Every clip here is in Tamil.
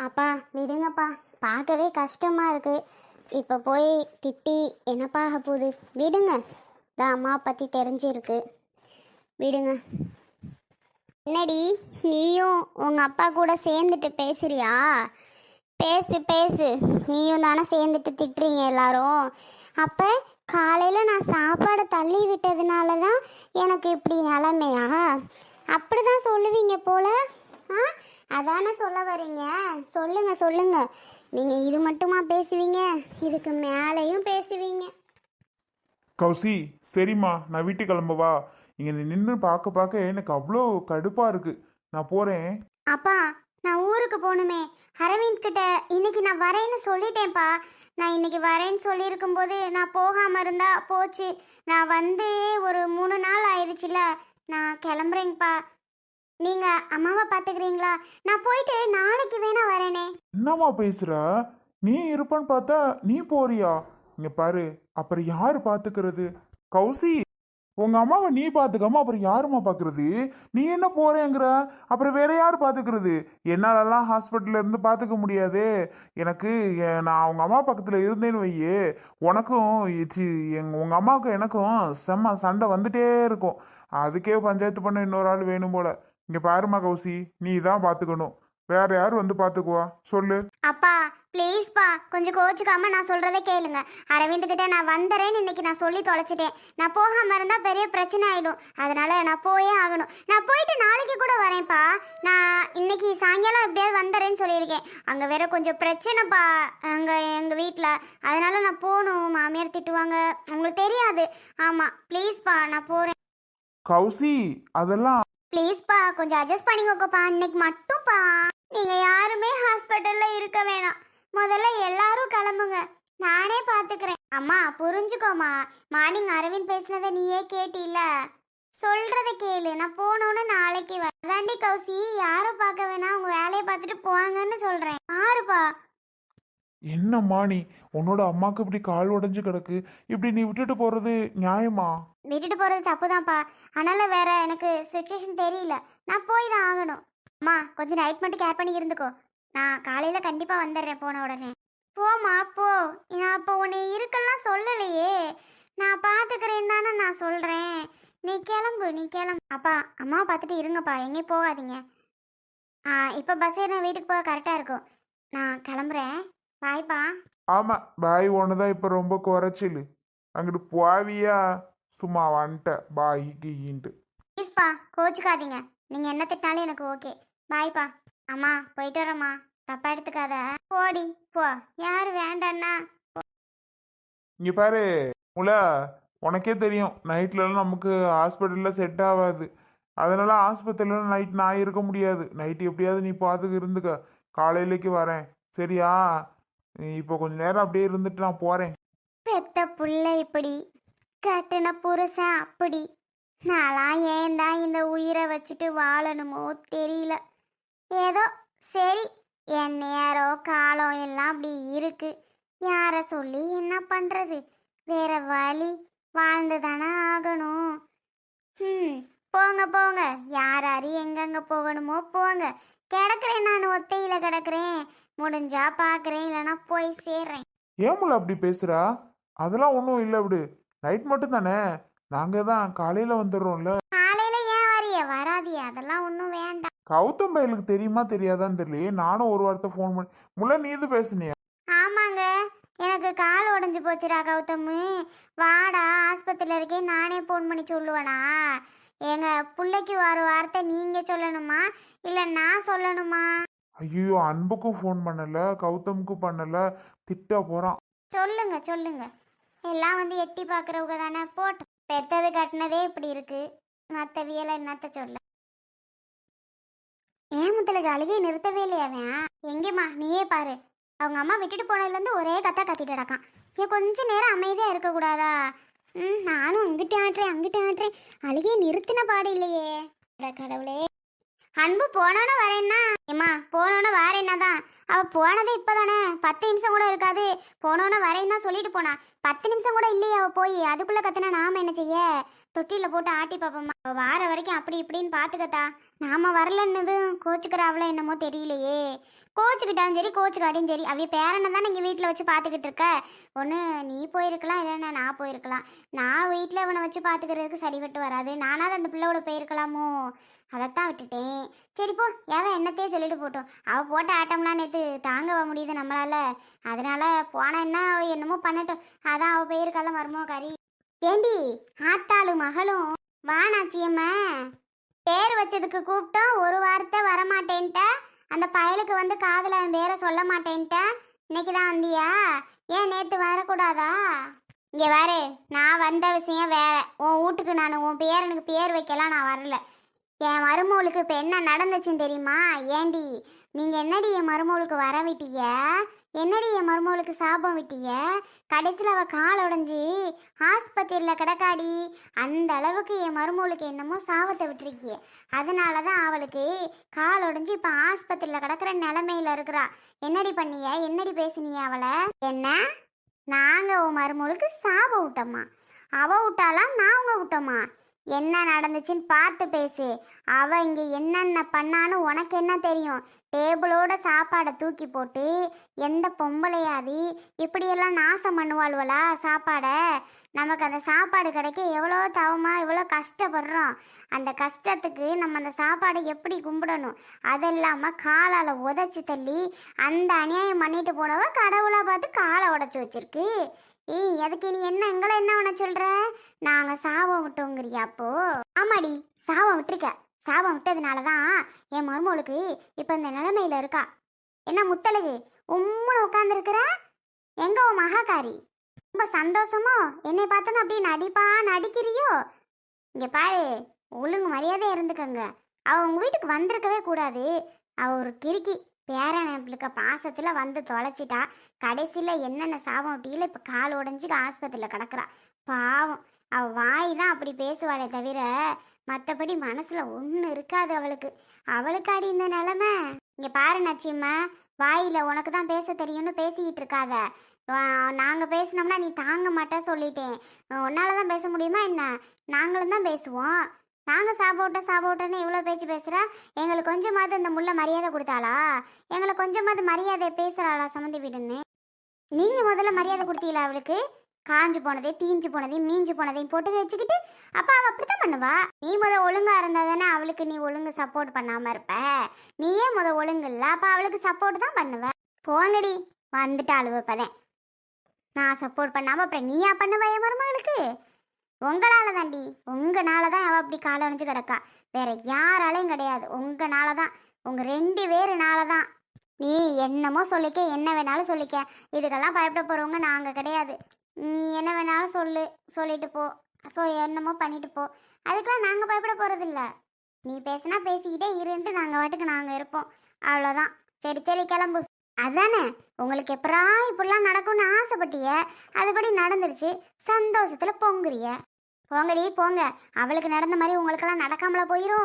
அப்பா விடுங்கப்பா. பார்க்கவே கஷ்டமாக இருக்கு. இப்போ போய் திட்டி என்னப்பா ஆக போகுது? விடுங்க. தான் அம்மா பற்றி தெரிஞ்சிருக்கு. விடுங்க. என்னடி? நீயும் உங்கள் அப்பா கூட சேர்ந்துட்டு பேசுறியா? பேசு பேசு. நீயும் தானே சேர்ந்துட்டு திட்டுறீங்க எல்லாரும். அப்போ காலையில் நான் சாப்பாடை தள்ளி விட்டதுனால தான் எனக்கு இப்படி நிலமையா? அப்படி தான் சொல்லுவீங்க போல. ஆ? அதானே சொல்ல வரீங்க? சொல்லுங்க சொல்லுங்க. நீங்கள் இது மட்டுமா பேசுவீங்க? இதுக்கு மேலேயும் பேசுவீங்க. கௌசி சரிம்மா நான் வீட்டுக்கு கிளம்பவா? இங்கே நின்று பார்க்க பார்க்க எனக்கு அவ்வளோ கடுப்பாக இருக்கு. நான் போகிறேன் அப்பா நான் ஊருக்கு போகணுமே. அரவிந்த் கிட்ட இன்னைக்கு நான் வரேன்னு சொல்லிட்டேன்ப்பா. நான் இன்னைக்கு வரேன்னு சொல்லியிருக்கும் போது நான் போகாமல் இருந்தா போச்சு. நான் வந்து ஒரு மூணு நாள் ஆயிடுச்சுல. நான் கிளம்புறேங்கப்பா நீங்க அம்மாவை பாத்துக்கிறீங்களா நான் போயிட்டு நாளைக்கு வேணா வரேனே. என்னம்மா பேசுற? நீ இருப்பன்னு பார்த்தா நீ போறியா? இங்க பாரு அப்புறம் யாரு பாத்துக்கிறது கௌசி உங்க அம்மாவை நீ பாத்துக்காம அப்புறம் யாரும்மா பாக்குறது நீ என்ன போறேங்கிற? அப்புறம் வேற யார் பாத்துக்கிறது என்னாலலாம் ஹாஸ்பிட்டல்ல இருந்து பாத்துக்க முடியாது. எனக்கு எ- நான் அவங்க அம்மா பக்கத்துல இருந்தேன்னு வையே உனக்கும் சி, எங்க உங்க அம்மாவுக்கும் எனக்கும் செம்ம சண்டை வந்துட்டே இருக்கும். அதுக்கே பஞ்சாயத்து பண்ண இன்னொரு ஆள் வேணும் போல. இங்க பாருமா கௌசி நீ தான் பாத்துக்கணும். வேற யார் வந்து பாத்துக்குவா? சொல்லு. அப்பா ப்ளீஸ்ப்பா கொஞ்சம் கோச்சுக்காம நான் சொல்கிறத கேளுங்க. அரவிந்த் கிட்ட நான் வந்துறேன்னு இன்னைக்கு நான் சொல்லி தொலைச்சிட்டேன். நான் போகாமல் இருந்தால் பெரிய பிரச்சனை ஆகிடும் அதனால நான் போயே ஆகணும். நான் போயிட்டு நாளைக்கு கூட வரேன்ப்பா. நான் இன்னைக்கு சாயங்காலம் எப்படியாவது வந்துறேன்னு சொல்லியிருக்கேன். அங்கே வேற கொஞ்சம் பிரச்சனைப்பா அங்கே எங்கள் வீட்டில் அதனால நான் போகணும். மாமியார் திட்டுவாங்க. உங்களுக்கு தெரியாது. ஆமாம் ப்ளீஸ்ப்பா நான் போகிறேன் கௌசி அதெல்லாம் ப்ளீஸ்ப்பா கொஞ்சம் அட்ஜஸ்ட் பண்ணிக்கோங்கப்பா இன்னைக்கு மட்டும்ப்பா நீங்கள் யாருமே ஹாஸ்பிட்டலில் இருக்க வேணாம். முதல்ல எல்லாரும் கிளம்புங்க. நானே பார்த்துக்கிறேன் அம்மா புரிஞ்சுக்கோமா. மார்னிங் அரவிந்த் பேசுனதை நீயே கேட்டில சொல்கிறத கேளு. நான் போனோன்னு நாளைக்கு வரதாண்டி கௌசி யாரும் பார்க்க வேணாம். அவங்க வேலையை பார்த்துட்டு போவாங்கன்னு சொல்கிறேன் யாருப்பா என்னம்மா நீ? உன்னோட அம்மாக்கு இப்படி கால் உடைஞ்சு கிடக்கு. இப்படி நீ விட்டுட்டு போறது நியாயமா? விட்டுட்டு போறது தப்புதான்ப்பா. அதனால வேற எனக்கு சுச்சுவேஷன் தெரியல. நான் போய் தான் ஆகணும். அம்மா கொஞ்சம் நைட் மட்டும் கேர் பண்ணி இருந்துக்கோ. நான் காலையில கண்டிப்பா வந்துடுறேன் போன உடனே. போம்மா போ. நான் அப்போ உன்னை இருக்கெல்லாம் சொல்லலையே. நான் பார்த்துக்கிறேன் தானே நான் சொல்றேன். நீ கிளம்பு நீ கிளம்பு. அப்பா அம்மாவை பார்த்துட்டு இருங்கப்பா. எங்கேயும் போகாதீங்க. ஆ இப்போ பஸ் ஏறின வீட்டுக்கு போக கரெக்டாக இருக்கும். நான் கிளம்புறேன். பாய்ப்பா. ஆமா பாய் ஒண்ணுதான் இப்ப ரொம்ப குறைச்சல் அங்கிட்டு போவியா? சும்மா வந்துட்ட. பாய் கீன்ட்டு ப்ளீஸ்ப்பா கோச்சுக்காதீங்க. நீங்கள் என்ன திட்டினாலும் எனக்கு ஓகே. பாய்ப்பா. அம்மா போயிட்டு வரேம்மா. தப்பா எடுத்துக்காத. போடி போ. யார் வேண்டான்னா? இங்க பாரு முல உனக்கே தெரியும். நைட்லலாம் நமக்கு ஹாஸ்பிட்டல்ல செட் ஆகாது அதனால ஆஸ்பத்திரியில நைட் நான் இருக்க முடியாது. நைட் எப்படியாவது நீ பார்த்துக்க இருந்துக்க. காலையிலேக்கு வரேன். சரியா? இப்போ கொஞ்ச நேரம் அப்படியே இருந்துட்டு நான் போறேன். பெத்த புள்ள இப்படி கட்டின புருஷன் அப்படி. நான்லாம் ஏன் தான் இந்த உயிரை வச்சுட்டு வாழணுமோ தெரியல. ஏதோ சரி என் நேரம் காலம் எல்லாம் அப்படி இருக்கு. யாரை சொல்லி என்ன பண்றது? வேற வழி வாழ்ந்து தானே ஆகணும். ம் போங்க போங்க. யார் யார் எங்கெங்க போகணுமோ போங்க. கிடக்குறேன் நான் ஒத்தையில கிடக்குறேன். முடிஞ்சா பார்க்குறேன் இல்லைன்னா போய் சேர்றேன். ஏமுல அப்படி பேசுறா? அதெல்லாம் ஒன்றும் இல்லை விடு. நைட் மட்டும் தானே? நாங்க தான் காலையில வந்துடுறோம்ல. காலையில ஏன் வரிய? வராதியா அதெல்லாம் ஒன்றும் வேண்டாம். கௌதம் பையலுக்கு தெரியுமா தெரியாதான்னு தெரியலையே. நானும் ஒரு வார்த்தை ஃபோன் பண்ணி முல்ல நீ இது பேசுனியா? ஆமாங்க. எனக்கு கால் உடஞ்சி போச்சுடா கௌதமு. வாடா ஆஸ்பத்திரியில் இருக்கேன் நானே ஃபோன் பண்ணி சொல்லுவேனா? எங்க பிள்ளைக்கு ஒரு வார்த்தை நீங்க சொல்லணுமா? இல்லை நான் சொல்லணுமா? ஐயோ அன்புக்கும் ஃபோன் பண்ணல கௌதமுக்கும் பண்ணல திட்ட போறான். சொல்லுங்க சொல்லுங்க. எல்லாம் வந்து எட்டி பார்க்குறவங்க தானே? போட்டு பெத்தது கட்டினதே இப்படி இருக்கு. மற்ற வியலை என்னத்த சொல்ல? ஏன் முத்தலுக்கு அழுகையை நிறுத்தவே இல்லையா அவன்? எங்கேம்மா நீயே பாரு. அவங்க அம்மா விட்டுட்டு போனதுலேருந்து ஒரே கத்தா கத்திட்டு கிடக்கான். ஏன் கொஞ்ச நேரம் அமைதியாக இருக்கக்கூடாதா? ம் நானும் அங்கிட்டு ஆடுறேன் அங்கிட்டு ஆடுறேன் அழுகே நிறுத்தின பாடு இல்லையே. கடவுளே. அன்பு போனோன்னு வரேன்னா? ஏம்மா போனோன்னு வரேன்னா தான். அவ போனதே இப்போதானே. பத்து நிமிஷம் கூட இருக்காது. போனோன்னு வரேன்னா சொல்லிட்டு போனா. பத்து நிமிஷம் கூட இல்லையே அவ போய். அதுக்குள்ள கத்துனா நாம என்ன செய்ய? தொட்டியில் போட்டு ஆட்டி பார்ப்போம்மா வார வரைக்கும் அப்படி இப்படின்னு பார்த்துக்கத்தா நாம வரலன்னதும் கோச்சுக்கிறாவளோ என்னமோ தெரியலையே. கோச்சுக்கிட்டாலும் சரி கோச்சுக்காட்டியும் சரி. அவைய பேரனை தான் நீங்கள் வீட்டில் வச்சு பார்த்துக்கிட்டு இருக்க. ஒன்று நீ போயிருக்கலாம் இல்லைன்னா நான் போயிருக்கலாம். நான் வீட்டில் இவனை வச்சு பார்த்துக்கிறதுக்கு சரிபட்டு வராது. நானாவது அந்த பிள்ளையோட போயிருக்கலாமோ? அதைத்தான் விட்டுட்டேன். சரி போ ஏவன் என்னத்தையே சொல்லிட்டு போட்டோம். அவள் போட்ட ஆட்டம்லாம் நேற்று தாங்க முடியுது நம்மளால். அதனால் போனால் என்ன என்னமோ பண்ணட்டும். அதான் அவள் போயிருக்கால மருமோ கறி? ஏண்டி ஆத்தாளு மகளும்? வானாச்சியம்ம பேர் வச்சதுக்கு கூப்பிட்டோம் ஒரு வார்த்தை வரமாட்டேன்ட்ட. அந்த பயலுக்கு வந்து காதில் என் பேரை சொல்ல மாட்டேன்ட்ட. இன்னைக்கு தான் வந்தியா? ஏன் நேற்று வரக்கூடாதா? இங்கே வேறு நான் வந்த விஷயம் வேற. உன் வீட்டுக்கு நான் உன் பேரனுக்கு பேர் வைக்கலாம் நான் வரல. என் மருமகளுக்கு இப்போ என்ன நடந்துச்சுன்னு தெரியுமா? ஏண்டி நீங்கள் என்னடி என் மருமகளுக்கு வர விட்டீங்க? என்னடி என் மருமகளுக்கு சாபம் விட்டீங்க? கடைசியில் அவள் கால் உடஞ்சி ஆஸ்பத்திரியில் கிடக்காடி. அந்த அளவுக்கு என் மருமகளுக்கு என்னமோ சாபத்தை விட்டுருக்கிய. அதனால தான் அவளுக்கு கால் உடஞ்சி இப்போ ஆஸ்பத்திரியில் கிடக்கிற நிலமையில இருக்கிறா. என்னடி பண்ணிய? என்னடி பேசினிய அவளை? என்ன? நாங்கள் உன் மருமகளுக்கு சாபம் விட்டோம்மா அவள் விட்டாலாம் நாங்க விட்டோமா என்ன நடந்துச்சுன்னு பார்த்து பேசு. அவ இங்கே என்னென்ன பண்ணான்னு உனக்கு என்ன தெரியும்? டேபிளோட சாப்பாடை தூக்கி போட்டு எந்த பொம்பளையாதி இப்படியெல்லாம் நாசம் பண்ணுவாள்வலா சாப்பாடை? நமக்கு அந்த சாப்பாடு கிடைக்க எவ்வளோ தவமாக எவ்வளோ கஷ்டப்படுறோம். அந்த கஷ்டத்துக்கு நம்ம அந்த சாப்பாடை எப்படி கும்பிடணும்? அது இல்லாமல் காலால் உதச்சி தள்ளி அந்த அநியாயம் பண்ணிட்டு போனவ கடவுளை பார்த்து காலை உடச்சி வச்சிருக்கு. ஏய் எதுக்கு நீ என்ன எங்களை என்ன உன சொல்ற? நாங்க சாபம் விட்டோங்கிறியா அப்போ? ஆமாடி சாபம் விட்டுருக்க. சாபம் விட்டதுனால தான் என் மருமகளுக்கு இப்போ இந்த நிலைமையில இருக்கா. என்ன முத்தழகு உம்முன்னு உட்காந்துருக்குற எங்க உன் மகாக்காரி? ரொம்ப சந்தோஷமோ? என்னை பார்த்தோன்னு அப்படியே நடிப்பா நடிக்கிறியோ? இங்க பாரு ஒழுங்கு மரியாதை இருந்துக்கங்க. அவ உங்க வீட்டுக்கு வந்திருக்கவே கூடாது. அவ ஒரு கிறுக்கி. பேரனுக்கு பாசத்தில் வந்து தொலைச்சிட்டா கடைசியில் என்னென்ன சாபம் விட்டியில இப்போ கால் உடஞ்சி ஆஸ்பத்திரியில் கிடக்குறா. பாவம். அவள் வாய் தான் அப்படி பேசுவாளே தவிர மற்றபடி மனசில் ஒன்றும் இருக்காது அவளுக்கு. அவளுக்கு அடி இந்த நிலமை. இங்கே பாரு நச்சிம்மா வாயில் உனக்கு தான் பேச தெரியும்னு பேசிக்கிட்டு இருக்காத. நாங்கள் பேசினோம்னா நீ தாங்க மாட்டேன் சொல்லிட்டேன். உன்னால தான் பேச முடியுமா என்ன? நாங்களும் தான் பேசுவோம். நாங்கள் சாப்பிட்ட சாப்பிட்டோன்னு இவ்வளோ பேச்சு பேசுகிறா எங்களுக்கு கொஞ்சமாவது இந்த முள்ள மரியாதை கொடுத்தாளா? எங்களை கொஞ்சமாவது மரியாதை பேசுகிறாளா சம்மந்தி வீடுன்னு? நீங்கள் முதல்ல மரியாதை கொடுத்தீங்களா அவளுக்கு? காஞ்சு போனதே தீஞ்சு போனதையும் மீஞ்சு போனதையும் போட்டு வச்சுக்கிட்டு அப்போ அவள் அப்படி தான் பண்ணுவா. நீ முத ஒழுங்காக இருந்தால் தானே அவளுக்கு நீ ஒழுங்கு சப்போர்ட் பண்ணாமல் இருப்ப. நீயே முத ஒழுங்கு இல்லை அப்போ அவளுக்கு சப்போர்ட் தான் பண்ணுவ. போங்கடி வந்துட்டு இப்போதேன். நான் சப்போர்ட் பண்ணாமல் அப்புறம் நீயா பண்ணுவ என் மருமகளுக்கு? உங்களால தாண்டி உங்களால தான் அவள் அப்படி காலை அணிஞ்சு கிடக்கா. வேற யாராலையும் கிடையாது. உங்களால தான் உங்க ரெண்டு பேருனால தான் நீ என்னமோ சொல்லிக்க என்ன வேணாலும் சொல்லிக்க. இதுக்கெல்லாம் பயப்பட போறவங்க நாங்க கிடையாது. நீ என்ன வேணாலும் சொல்லு. சொல்லிட்டு போ. ஸோ என்னமோ பண்ணிட்டு போ. அதுக்கெல்லாம் நாங்கள் பயப்பட போறதில்ல. நீ பேசினா பேசிக்கிட்டே இருன்ட்டு நாங்கள் வாட்டுக்கு நாங்கள் இருப்போம். அவ்வளோதான் சரி சரி கிளம்பு. அதானே? உங்களுக்கு எப்பரா இப்படிலாம் நடக்கும்னு ஆசைப்பட்டிய? அதுபடி நடந்துருச்சு. சந்தோஷத்தில் பொங்குறிய. போங்கடி போங்க. அவளுக்கு நடந்த மாதிரி உங்களுக்கெல்லாம் நடக்காமல போயிரும்.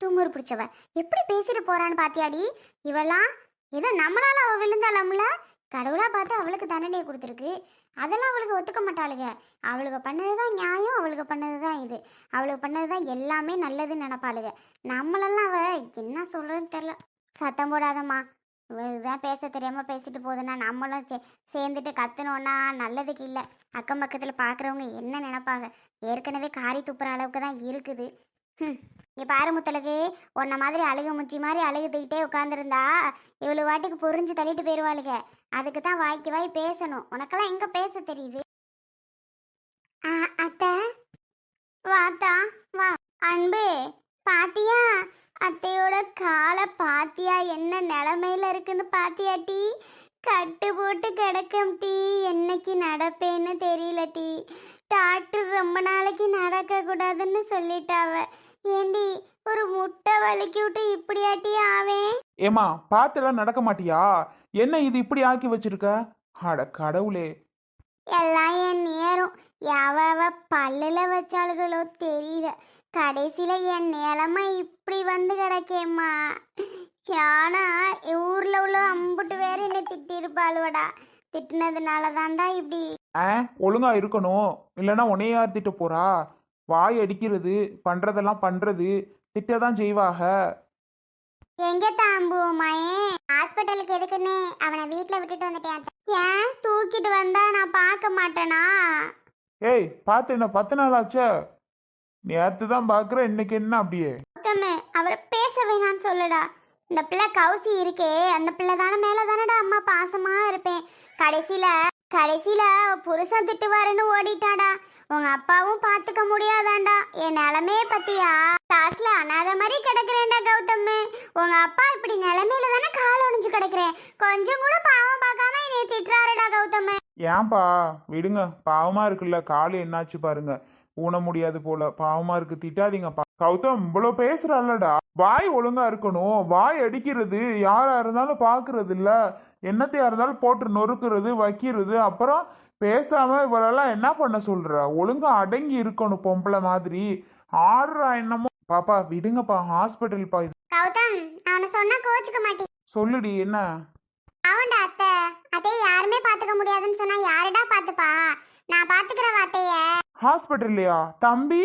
துமுறு பிடிச்சவ. எப்படி பேசிட்டு போறான்னு பாத்தியாடி? இவெல்லாம் ஏதோ நம்மளால அவ விழுந்தாலாம்ல கடவுளா பார்த்து அவளுக்கு தண்டனையை கொடுத்துருக்கு. அதெல்லாம் அவளுக்கு ஒத்துக்க மாட்டாளுங்க அவளுக்கு பண்ணதுதான் நியாயம் அவளுக்கு பண்ணதுதான் இது. அவளுக்கு பண்ணதுதான் எல்லாமே நல்லதுன்னு நினைப்பாளுங்க நம்மளெல்லாம் அவ என்ன சொல்றதுன்னு தெரில சத்தம் போடாதம்மா. இதுதான் பேச தெரியாம பேசிட்டு போகுதுன்னா நம்மளும் சே சேர்ந்துட்டு கத்துனோன்னா நல்லதுக்கு இல்லை. அக்கம் பக்கத்தில் பார்க்குறவங்க என்ன நினைப்பாங்க? ஏற்கனவே காரி துப்புற அளவுக்கு தான் இருக்குது. ம் இங்கே பாரு முத்தலுக்கு உன்ன மாதிரி அழுகு முச்சி மாதிரி அழுகுத்துக்கிட்டே உட்காந்துருந்தா இவ்வளோ வாட்டுக்கு புரிஞ்சு தள்ளிட்டு போயிடுவாளுங்க அதுக்கு தான் வாய்க்கு வாய் பேசணும். உனக்கெல்லாம் எங்கே பேச தெரியுது? ஆ, அத்தை. வாத்தா வா. அன்பு பாத்தியா? அத்தையோட காலை பாத்தியா? என்ன நிலமையில இருக்குன்னு பாத்தியாட்டி டீ? கட்டு போட்டு கிடக்கும் டீ. என்னைக்கு நடப்பேன்னு தெரியல டீ. டாக்டர் ரொம்ப நாளைக்கு நடக்க கூடாதுன்னு சொல்லிட்டாவ. ஏண்டி ஒரு முட்டை வலிக்கி விட்டு இப்படியாட்டி ஆவேன்? ஏமா பார்த்துலாம் நடக்க மாட்டியா? என்ன இது இப்படி ஆக்கி வச்சிருக்க? அட கடவுளே. எல்லாம் என் நேரம். எவ பல்லுல வச்சாளுகளோ தெரியல. கடைசியில என் நிலமை இப்படி வந்து கிடக்கேம்மா. ஆனா ஊர்ல எம்புட்டு வேற என்ன திட்டி இருப்பாளுவடா திட்டினதுனால தான்டா இப்படி. ஆ ஒழுங்கா இருக்கணும். இல்லைன்னா உன்னைய யார் திட்ட போறா? வாய் அடிக்கிறது பண்றதெல்லாம் பண்றது திட்ட தான் செய்வாக. எங்க தாம்பு மாயே? ஹாஸ்பிட்டலுக்கு எதுக்குன்னு? அவனை வீட்ல விட்டுட்டு வந்துட்டேன் அத்தை. ஏன்? தூக்கிட்டு வந்தா நான் பார்க்க மாட்டேனா? ஏய் பார்த்து என்ன பத்து நாள் ஆச்சே? நேற்று தான் பார்க்குற இன்னைக்கு என்ன அப்படியே? உத்தமு அவரை பேச வேணாம்னு சொல்லுடா. இந்த பிள்ளை கவுசி இருக்கே அந்த பிள்ளை தானே மேல தானடா அம்மா பாசமா இருப்பேன். கடைசியில கடைசியில புருஷன் திட்டுவாருன்னு ஓடிட்டாடா. உங்க அப்பாவும் பாத்துக்க முடியாதாண்டா. என் நிலமைய பத்தியா? லாஸ்ட்ல அனாத மாதிரி கிடக்குறேன்டா கௌதம் உங்க அப்பா இப்படி நிலைமையில தானே கால் ஒடிஞ்சு கிடக்குறேன். கொஞ்சம் கூட பாவம் பார்க்காம என்னை திட்டுறாருடா கௌதம் ஏன்பா? விடுங்க. பாவமா இருக்குல்ல. காலு என்னாச்சு பாருங்க. ஊன முடியாது போல. பாவமா இருக்கு. திட்டாதீங்கப்பா கௌதம் இவ்வளோ பேசுறாள்லடா வாய் ஒழுங்கா இருக்கணும். வாய் அடிக்கிறது யாரா இருந்தாலும் பாக்குறது இல்ல என்னத்தையா இருந்தாலும் போட்டு நொறுக்குறது வைக்கிறது. அப்புறம் பேசாம இவளெல்லாம் என்ன பண்ண சொல்ற? ஒழுங்கா அடங்கி இருக்கணும் பொம்பளை மாதிரி. ஆடுறா என்னமோ. பாப்பா விடுங்கப்பா ஹாஸ்பிட்டல்ப்பா இது கௌதம் அவனை சொன்னா கோச்சுக்க மாட்டேன். சொல்லுடி என்ன? அவன்டா அத்தை. அத்தையை யாருமே பாத்துக்க முடியாதுன்னு சொன்னா யாருடா பாத்துப்பா? நான் பாத்துக்கிற அத்தைய ஹாஸ்பிட்டல்லையா தம்பி?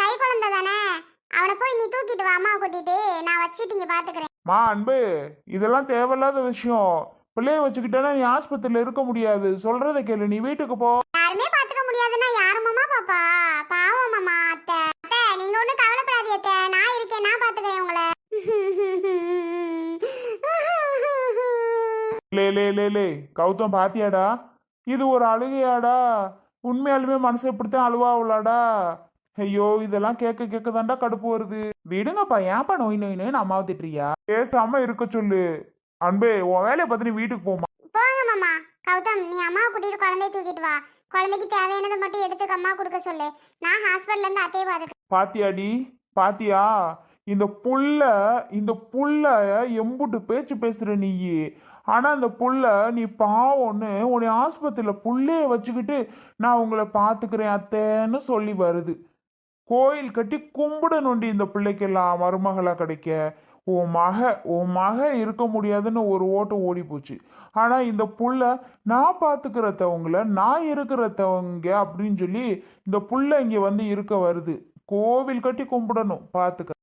கை குழந்தை தானே? அவனை போய் நீ தூக்கிட்டு வா அம்மாவை கூட்டிட்டு. நான் வச்சுட்டு இங்க பாத்துக்கிறேன். மா அன்பு இதெல்லாம் தேவையில்லாத விஷயம். பிள்ளைய வச்சுக்கிட்டேன்னா நீ ஆஸ்பத்திரியில இருக்க முடியாது. சொல்றத கேளு நீ வீட்டுக்கு போ. யாருமே பாத்துக்க முடியாதுன்னா யாரு மாமா பாப்பா? பாவம் மாமா அத்தை. அத்தை நீங்க ஒண்ணும் கவலைப்படாதீ அத்தை. நான் இருக்கேன் நான் பாத்துக்கிறேன் உங்களை. லே லே லே லே. கௌதம் பாத்தியாடா? இது ஒரு அழுகையாடா. உண்மையாலுமே மனசு இப்படித்தான் அழுவாவுலாடா ஐயோ இதெல்லாம் கேட்க கேட்க தாண்டா கடுப்பு வருது. விடுங்கப்பா ஏன்ப்பா நோய் நோயின்னு அம்மாவை திட்டுறியா பேசாம இருக்க சொல்லு. அன்பே உன் வேலையை பார்த்து நீ வீட்டுக்கு போமா போங்க மாமா. கௌதம் நீ அம்மாவை கூட்டிட்டு குழந்தைய தூக்கிட்டு வா. குழந்தைக்கு தேவையானதை மட்டும் எடுத்து அம்மா கொடுக்க சொல்லு. நான் ஹாஸ்பிட்டல்ல இருந்து அத்தையை பாத்துக்கிறேன் பாத்தியாடி? பாத்தியா? இந்த புள்ள இந்த புள்ள எம்புட்டு பேச்சு பேசுற நீ ஆனா இந்த புள்ள நீ பாவம்னு உன்னை ஆஸ்பத்திரியில புள்ளைய வச்சுக்கிட்டு நான் உங்களை பாத்துக்கிறேன் அத்தைன்னு சொல்லி வருது. கோயில் கட்டி கும்பிடணுண்டி இந்த பிள்ளைக்கெல்லாம் மருமகளாக கிடைக்க. உன் மக உன் மக இருக்க முடியாதுன்னு ஒரு ஓட்டம் ஓடி போச்சு. ஆனால் இந்த புள்ள நான் பார்த்துக்கிறத்தவங்கள நான் இருக்கிறத்தவங்க அப்படின்னு சொல்லி இந்த புள்ள இங்கே வந்து இருக்க வருது. கோவில் கட்டி கும்பிடணும் பார்த்துக்க